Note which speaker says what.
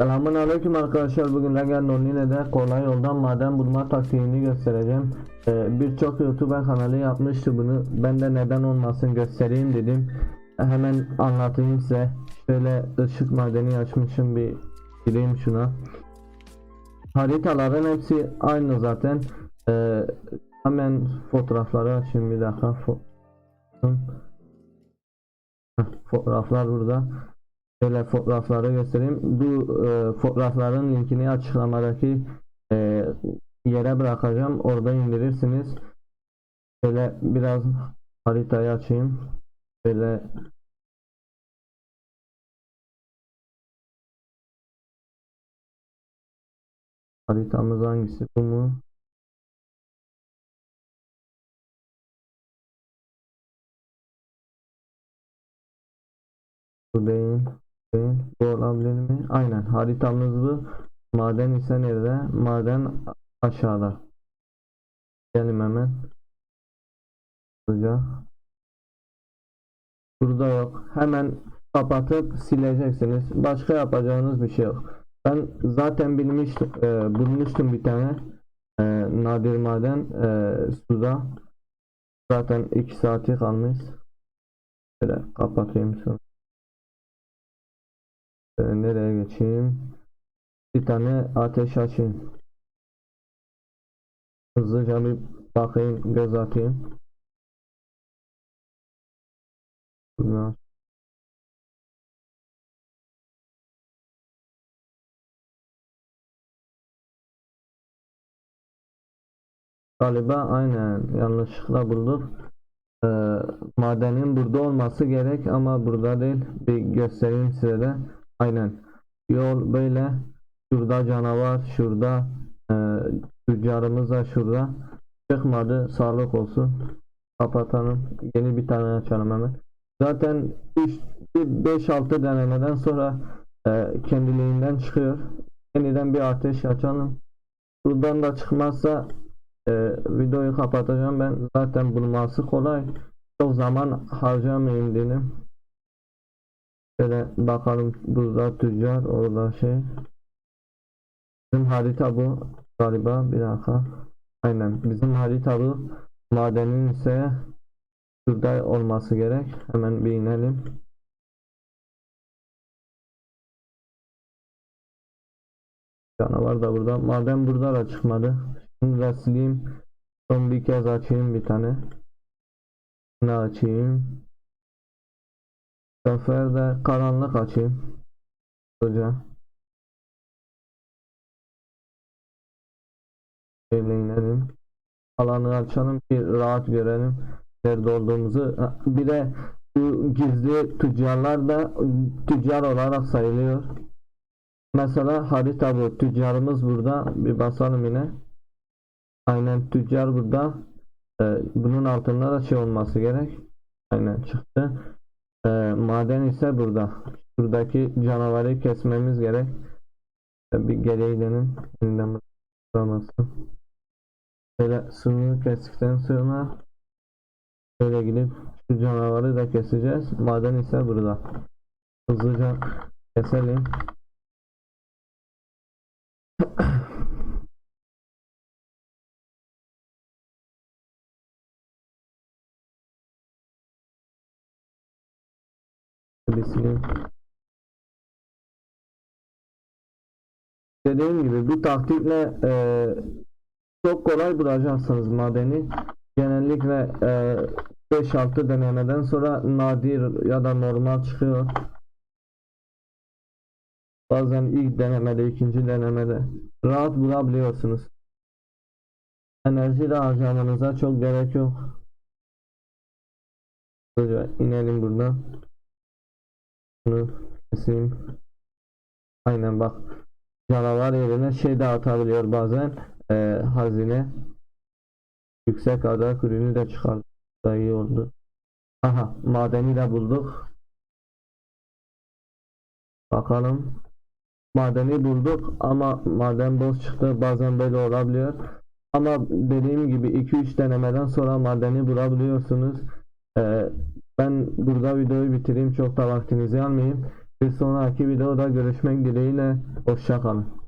Speaker 1: Selamun Aleyküm arkadaşlar. Bugün Regal Nonline'de kolay yoldan maden bulma taktiğini göstereceğim. Ee, Birçok youtuber kanalı yapmıştı bunu. Ben de neden olmasın göstereyim dedim. Hemen anlatayım size. Şöyle ışık madeni açmışım bir gireyim şuna. Haritaların hepsi aynı zaten. Ee, Hemen fotoğrafları açayım bir dakika. Fo- Fotoğraflar burada Şöyle fotoğrafları göstereyim. Bu e, fotoğrafların linkini açıklamadaki e, yere bırakacağım. Orada indirirsiniz. Şöyle biraz haritayı açayım. Şöyle haritamız hangisi bu mu? Bu değil. Bu olabilir mi? Aynen haritamız bu. Maden ise nerede? Maden aşağıda. Gelin hemen. Hızlıca. Burada yok. Hemen kapatıp sileceksiniz. Başka yapacağınız bir şey yok. Ben zaten bilmiştim, e, bulmuştum bir tane e, nadir maden e, suda. Zaten 2 saati kalmış. Şöyle kapatayım sonra. Ee, nereye geçeyim? Bir tane ateş açayım. Hızlıca bir bakayım, göz atayım. Bunlar. Galiba aynen yanlışlıkla bulduk. Ee, madenin burada olması gerek ama burada değil. Bir göstereyim size de. Aynen. Yol böyle. Şurada canavar, şurada e, tüccarımız da şurada. Çıkmadı. Sağlık olsun. Kapatalım. Yeni bir tane açalım hemen. Zaten 5-6 denemeden sonra e, kendiliğinden çıkıyor. Yeniden bir ateş açalım. Buradan da çıkmazsa e, videoyu kapatacağım ben. Zaten bulması kolay. Çok zaman harcamayayım dedim. Şöyle bakalım burada tüccar orada şey. Bizim harita bu galiba bir dakika. Aynen bizim harita bu. Madenin ise şurada olması gerek. Hemen bir inelim. Canavar da burada. Maden burada da çıkmadı. Şimdi de sileyim. Son bir kez açayım bir tane. Ne açayım? Sefer de karanlık açayım. Hızlıca. Şöyle inelim. Alanı açalım ki rahat görelim nerede olduğumuzu. Bir de bu gizli tüccarlar da tüccar olarak sayılıyor. Mesela harita bu. Tüccarımız burada. Bir basalım yine. Aynen tüccar burada. Ee, bunun altında da şey olması gerek. Aynen çıktı. Ee, maden ise burada. Şuradaki canavarı kesmemiz gerek. Bir gidelim. Elinden bıramasın. Böyle suyunu kestikten sonra şöyle gidip şu canavarı da keseceğiz. Maden ise burada. Hızlıca keselim. Sileyim. Dediğim gibi bu taktikle e, çok kolay bulacaksınız madeni. Genellikle e, 5-6 denemeden sonra nadir ya da normal çıkıyor. Bazen ilk denemede, ikinci denemede rahat bulabiliyorsunuz. Enerji de harcamanıza çok gerek yok. Hızlıca inelim buradan. Bunu keseyim. Aynen bak. Canavar yerine şey de atabiliyor bazen. Ee, hazine. Yüksek adak ürünü de çıkardı. Da iyi oldu. Aha madeni de bulduk. Bakalım. Madeni bulduk ama maden boş çıktı. Bazen böyle olabiliyor. Ama dediğim gibi 2-3 denemeden sonra madeni bulabiliyorsunuz. Ee, ben burada videoyu bitireyim çok da vaktinizi almayayım. Bir sonraki videoda görüşmek dileğiyle. Hoşçakalın.